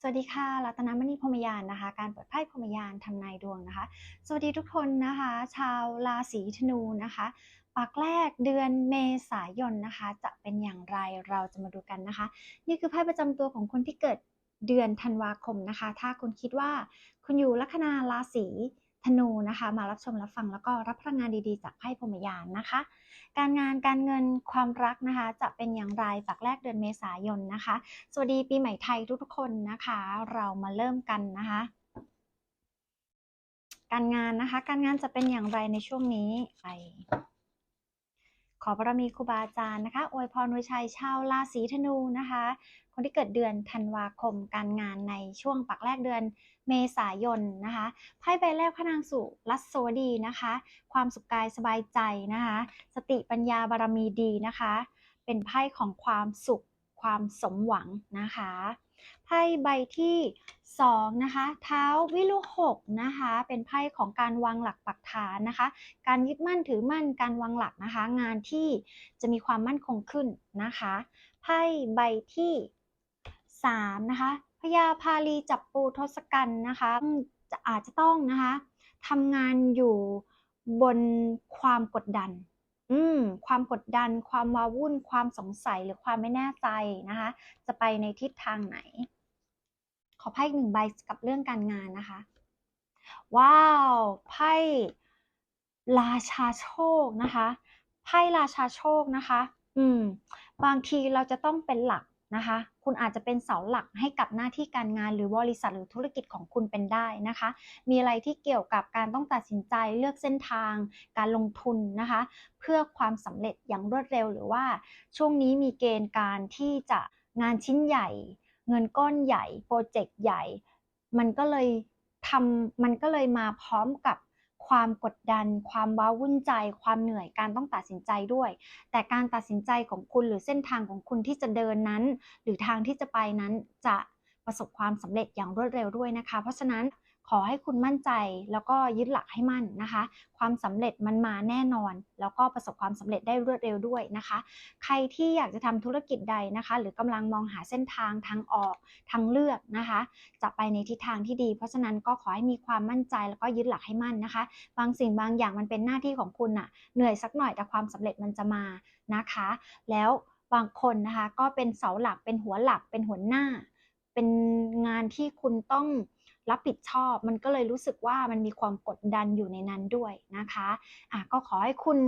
สวัสดีค่ะ รัตนมณีพรมยานนะคะ การเปิดไพ่พรมยานทำนายดวงนะคะ สวัสดีทุกคนนะคะ ชาวราศีธนูนะคะ ปักแรกเดือนเมษายนนะคะ จะเป็นอย่างไรเราจะมาดูกันนะคะ นี่คือไพ่ประจำตัวของคนที่เกิดเดือนธันวาคมนะคะ ถ้าคุณคิดว่าคุณอยู่ลัคนาราศี ธนูนะคะ มารับชมรับฟังแล้วก็รับพลังงานดีๆ จากไพ่พรมยานนะคะ การงานการเงินความรักนะคะ จะเป็นอย่างไรปักแรกเดือนเมษายนนะคะ สวัสดีปีใหม่ไทยทุกๆคนนะคะ เรามาเริ่มกันนะคะ การงานนะคะ การงานจะเป็นอย่างไรในช่วงนี้ไปขอบารมีครูบาอาจารย์นะคะ อวยพรวยชัยชาวราศีธนูนะคะ คนที่เกิดเดือนธันวาคมการงานในช่วงปักแรกเดือนเมษายนนะคะไพ่ใบแรกพระนางสุรัสโสดีนะคะ ความสุขกายสบายใจนะคะ สติปัญญาบารมีดีนะคะ เป็นไพ่ของความสุขความสมหวังนะคะไพ่ใบที่สองนะคะเท้าวิลุหกนะคะเป็นไพ่ของการวางหลักปักฐานนะคะ การยึดมั่นถือมั่นการวางหลักนะคะ งานที่จะมีความมั่นคงขึ้นนะคะไพ่ใบที่ สามนะคะพญาพาลีจับปูทศกัณฐ์นะคะจะอาจจะต้องนะคะทำงานอยู่บนความกดดัน อืม ความกดดัน ความวาวุ่น ความสงสัยหรือความไม่แน่ใจนะคะ จะไปในทิศทางไหน ขอไพ่หนึ่งใบกับเรื่องการงานนะคะ ว้าว ไพ่ราชาโชคนะคะ ไพ่ราชาโชคนะคะ อืม บางทีเราจะต้องเป็นหลัก นะคะ คุณอาจจะเป็นเสาหลักให้กับหน้าที่การงานหรือบริษัทหรือธุรกิจของคุณเป็นได้นะคะ มีอะไรที่เกี่ยวกับการต้องตัดสินใจเลือกเส้นทาง การลงทุนนะคะ เพื่อความสำเร็จอย่างรวดเร็ว หรือว่าช่วงนี้มีเกณฑ์การที่จะงานชิ้นใหญ่ เงินก้อนใหญ่ โปรเจกต์ใหญ่ มันก็เลยทำมันก็เลยมาพร้อมกับ ความกดดัน ความว้าวุ่นใจ ความเหนื่อยการต้องตัดสินใจด้วย แต่การตัดสินใจของคุณหรือเส้นทางของคุณที่จะเดินนั้น หรือทางที่จะไปนั้นจะประสบความสำเร็จอย่างรวดเร็วด้วยนะคะ เพราะฉะนั้น ขอให้คุณมั่นใจแล้วก็ยึดหลักให้มั่นนะคะ ความสำเร็จมันมาแน่นอน แล้วก็ประสบความสำเร็จได้รวดเร็วด้วยนะคะ ใครที่อยากจะทำธุรกิจใดนะคะ หรือกำลังมองหาเส้นทางทางออกทางเลือกนะคะ จะไปในทิศทางที่ดี เพราะฉะนั้นก็ขอให้มีความมั่นใจแล้วก็ยึดหลักให้มั่นนะคะ บางสิ่งบางอย่างมันเป็นหน้าที่ของคุณน่ะเหนื่อยสักหน่อยแต่ความสำเร็จมันจะมานะคะ แล้วบางคนนะคะก็เป็นเสาหลักเป็นหัวหลักเป็นหัวหน้า เป็นงานที่คุณต้อง รับผิดชอบมันก็เลยรู้สึกว่ามันมีความกดดันอยู่ในนั้นด้วยนะคะอะก็ขอให้คุณ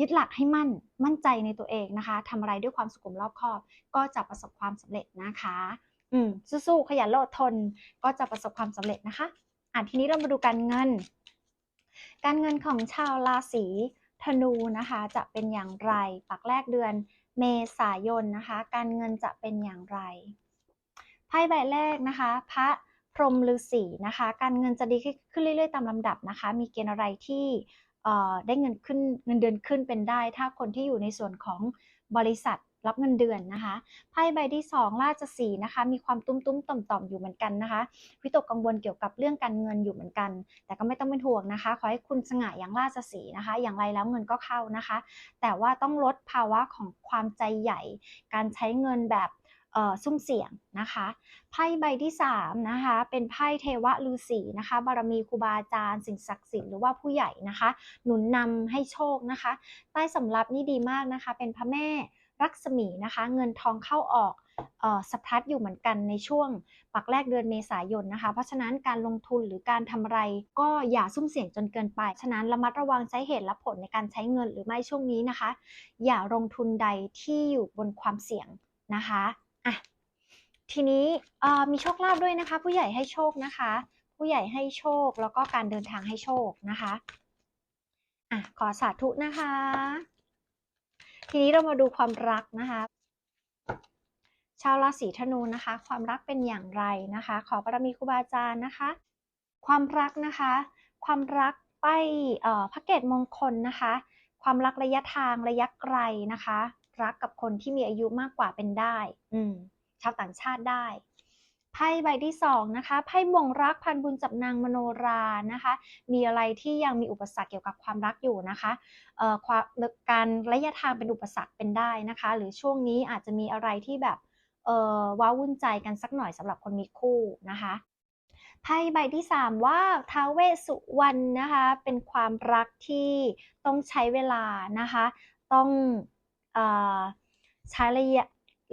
ยึดหลักให้มั่นมั่นใจในตัวเองนะคะทำอะไรด้วยความสุขุมรอบคอบ ก็จะประสบความสำเร็จนะคะอืมสู้ๆขยันโลดทนก็จะประสบความสำเร็จนะคะอะทีนี้เรามาดูการเงิน การเงินของชาวราศีธนูนะคะจะเป็นอย่างไรปักแรกเดือนเมษายนนะคะ การเงินจะเป็นอย่างไรไพ่ใบแรกนะคะ พระ รมฤาษีนะคะ การเงินจะดีขึ้นเรื่อยๆตามลำดับนะคะ มีเกณฑ์อะไรที่ได้เงินขึ้นเงินเดือนขึ้นเป็นได้ ถ้าคนที่อยู่ในส่วนของบริษัทรับเงินเดือนนะคะไพ่ใบที่ 2 ราชสีนะคะ มีความตุ้มตุ้มต่อมต่อมอยู่เหมือนกันนะคะวิตกกังวลเกี่ยวกับเรื่องการเงินอยู่เหมือนกัน แต่ก็ไม่ต้องเป็นห่วงนะคะ ขอให้คุณสง่าอย่างราชสีนะคะ อย่างไรแล้วเงินก็เข้านะคะ แต่ว่าต้องลดภาวะของความใจใหญ่ การใช้เงินแบบ ซุ่มเสี่ยงนะคะไพ่ใบที่3นะคะเป็นไพ่เทวะฤาษีนะคะ บารมีครูบาอาจารย์สิ่งศักดิ์สิทธิ์หรือว่าผู้ใหญ่นะคะ หนุนนำให้โชคนะคะ ใต้สำรับนี่ดีมากนะคะ เป็นพระแม่รักษมีนะคะ เงินทองเข้าออกสะพัดอยู่เหมือนกันในช่วงปักแรกเดือนเมษายนนะคะ เพราะฉะนั้นการลงทุนหรือการทำอะไรก็อย่าซุ่มเสี่ยงจนเกินไป ฉะนั้นระมัดระวังใช้เหตุและผลในการใช้เงินหรือไม่ช่วงนี้นะคะ อย่าลงทุนใดที่อยู่บนความเสี่ยงนะคะ อะทีนี้มีโชคลาภด้วยนะคะ ผู้ใหญ่ให้โชคนะคะ ผู้ใหญ่ให้โชคแล้วก็การเดินทางให้โชคนะคะอะขอสาธุนะคะ ทีนี้เรามาดูความรักนะคะ ชาวราศีธนูนะคะ ความรักเป็นอย่างไรนะคะ ขอบารมีครูบาอาจารย์นะคะ ความรักนะคะ ความรักไปพระเกตมงคลนะคะ ความรักระยะทางระยะไกลนะคะ รักกับคนที่มีอายุมากกว่าเป็นได้ อืมชาวต่างชาติได้ไพ่ใบที่สองนะคะไพ่บ่งรักพันบุญจับนางมโนรานะคะ มีอะไรที่ยังมีอุปสรรคเกี่ยวกับความรักอยู่นะคะเอ่อความการระยะทางเป็นอุปสรรคเป็นได้นะคะ หรือช่วงนี้อาจจะมีอะไรที่แบบเเอ่อว้าวุ่นใจกันสักหน่อยสำหรับคนมีคู่นะคะไพ่ใบที่ 3 ว่าท้าวเวสสุวรรณนะคะ เป็นความรักที่ต้องใช้เวลานะคะ ต้องเออ ใช้ระยะ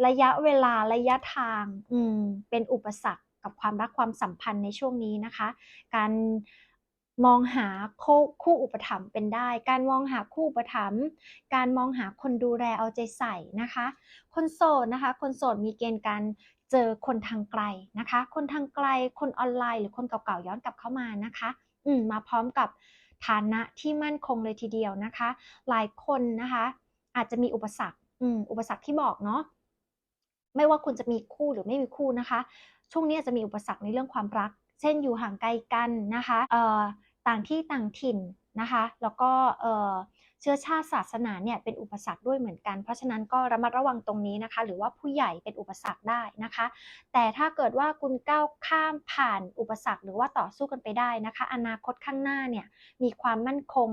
ระยะเวลาระยะทางอืมเป็นอุปสรรคกับความรักความสัมพันธ์ในช่วงนี้นะคะ การมองหาคู่คู่อุปถัมภ์เป็นได้ การมองหาคู่อุปถัมภ์การมองหาคนดูแลเอาใจใส่นะคะ คนโสดนะคะ คนโสดมีเกณฑ์การเจอคนทางไกลนะคะ คนทางไกล คนออนไลน์ หรือคนเก่าๆย้อนกลับเข้ามานะคะ อืมมาพร้อมกับฐานะที่มั่นคงเลยทีเดียวนะคะ หลายคนนะคะ อาจจะมีอุปสรรคอืมอุปสรรคที่บอกเนาะไม่ว่าคุณจะมีคู่หรือไม่มีคู่นะคะ ช่วงนี้อาจจะมีอุปสรรคในเรื่องความรัก เช่นอยู่ห่างไกลกันนะคะเอ่อต่างที่ต่างถิ่นนะคะ แล้วก็เอ่อ ชื้อชาติศาสนาเนี่ยเป็นอุปสรรคด้วยเหมือนกัน เพราะฉะนั้นก็ระมัดระวังตรงนี้นะคะ หรือว่าผู้ใหญ่เป็นอุปสรรคได้นะคะ แต่ถ้าเกิดว่าคุณก้าวข้ามผ่านอุปสรรค หรือว่าต่อสู้กันไปได้นะคะ อนาคตข้างหน้าเนี่ยมีความมั่นคง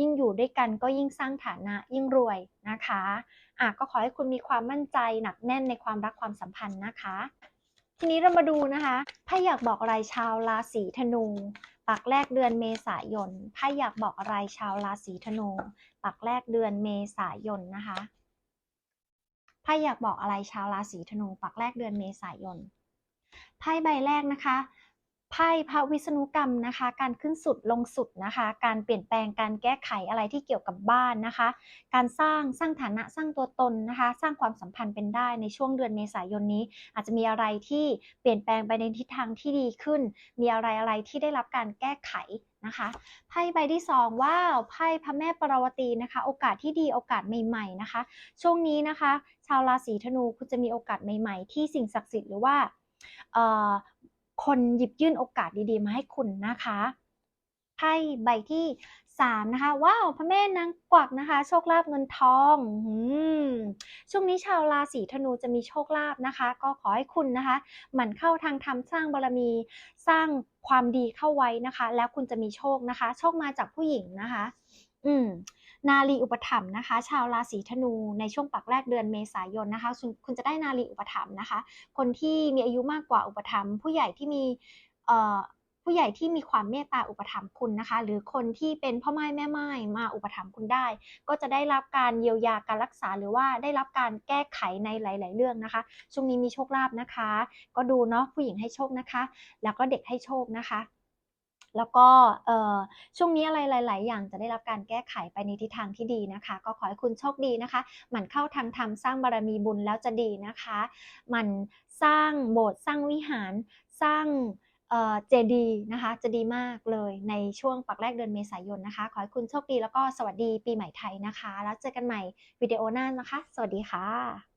ยิ่งอยู่ด้วยกันก็ยิ่งสร้างฐานะยิ่งรวยนะคะอะก็ขอให้คุณมีความมั่นใจหนักแน่นในความรักความสัมพันธ์นะคะ ทีนี้เรามาดูนะคะไพ่อยากบอกอะไรชาวราศีธนู ปักแรกเดือนเมษายนไพ่อยากบอกอะไรชาวราศีธนู ปักแรกเดือนเมษายนนะคะไพ่อยากบอกอะไรชาวราศีธนู ปักแรกเดือนเมษายนไพ่ใบแรกนะคะ ไพ่พระวิษณุกรรมนะคะ การขึ้นสุดลงสุดนะคะ การเปลี่ยนแปลงการแก้ไขอะไรที่เกี่ยวกับบ้านนะคะ การสร้างสร้างฐานะสร้างตัวตนนะคะ สร้างความสัมพันธ์เป็นได้ในช่วงเดือนเมษายนนี้ อาจจะมีอะไรที่เปลี่ยนแปลงไปในทิศทางที่ดีขึ้น มีอะไรอะไรที่ได้รับการแก้ไขนะคะไพ่ใบที่สองว้าวไพ่พระแม่ปรวตีนะคะ โอกาสที่ดีโอกาสใหม่ ๆนะคะ ช่วงนี้นะคะ ชาวราศีธนูคุณจะมีโอกาสใหม่ ๆ ที่สิ่งศักดิ์สิทธิ์หรือว่า คนหยิบยื่นโอกาสดีๆ มาให้คุณนะคะไพ่ใบที่สามนะคะว้าวพระแม่นางกวักนะคะ โชคลาภเงินทองอมช่วงนี้ชาวราศีธนูจะมีโชคลาภนะคะ ก็ขอให้คุณนะคะหมั่นเข้าทางธรรมสร้างบารมีสร้างความดีเข้าไว้นะคะ แล้วคุณจะมีโชคนะคะ โชคมาจากผู้หญิงนะคะ อืม นาลีอุปถัมภ์นะคะ ชาวราศีธนูในช่วงปักแรกเดือนเมษายนนะคะคุณจะได้นาลีอุปถัมภ์นะคะ คนที่มีอายุมากกว่าอุปถัมภ์ผู้ใหญ่ที่มีผู้ใหญ่ที่มีความเมตตาอุปถัมภ์คุณนะคะ หรือคนที่เป็นพ่อไม้แม่ไม้มาอุปถัมภ์คุณได้ ก็จะได้รับการเยียวยาการรักษาหรือว่าได้รับการแก้ไขในหลาย ๆ เรื่องนะคะช่วงนี้มีโชคลาภนะคะ ก็ดูเนาะผู้หญิงให้โชคนะคะ แล้วก็เด็กให้โชคนะคะ แล้วก็ช่วงนี้อะไรหลาย ๆ อย่างจะได้รับการแก้ไขไปในทิศทางที่ดีนะคะ ก็ขอให้คุณโชคดีนะคะหมั่นเข้าทางธรรมสร้างบารมีบุญแล้วจะดีนะคะหมั่นสร้างโบสถ์สร้างวิหารสร้างเจดีนะคะจะดีมากเลยในช่วงปักแรกเดือนเมษายนนะคะ ขอให้คุณโชคดีแล้วก็สวัสดีปีใหม่ไทยนะคะ แล้วเจอกันใหม่วิดีโอหน้านะคะ สวัสดีค่ะ